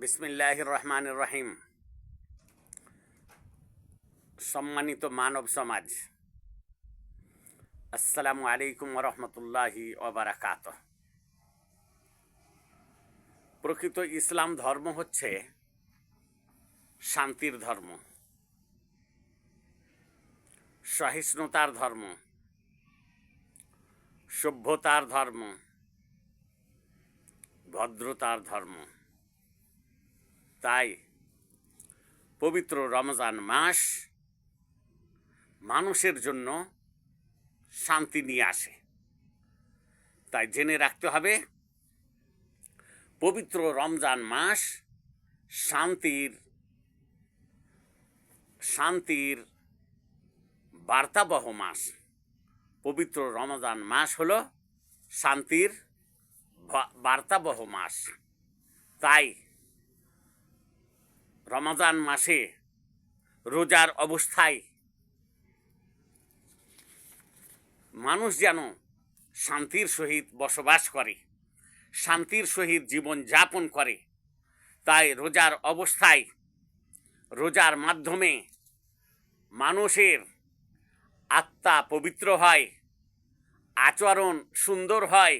বিসমিল্লাহ রহমান রহিম সম্মানিত মানব সমাজ, আসসালামু আলাইকুম রহমতুল্লাহি ওবরাকাত প্রকৃত ইসলাম ধর্ম হচ্ছে শান্তির ধর্ম, সহিষ্ণুতার ধর্ম, সভ্যতার ধর্ম, ভদ্রতার ধর্ম। তাই পবিত্র রমজান মাস মানুষের জন্য শান্তি নিয়ে আসে। তাই জেনে রাখতে হবে, পবিত্র রমজান মাস শান্তির শান্তির বার্তাবহ মাস। পবিত্র রমজান মাস হল শান্তির বার্তাবহ মাস। তাই রমাজান মাসে রোজার অবস্থায় মানুষ যেন শান্তির সহিত বসবাস করে, শান্তির সহিত জীবন যাপন করে, তাই রোজার অবস্থায়, রোজার মাধ্যমে মানুষের আত্মা পবিত্র হয়, আচরণ সুন্দর হয়,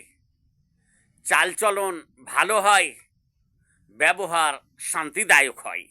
চালচলন ভালো হয় ব্যবহার শান্তিদায়ক হয়।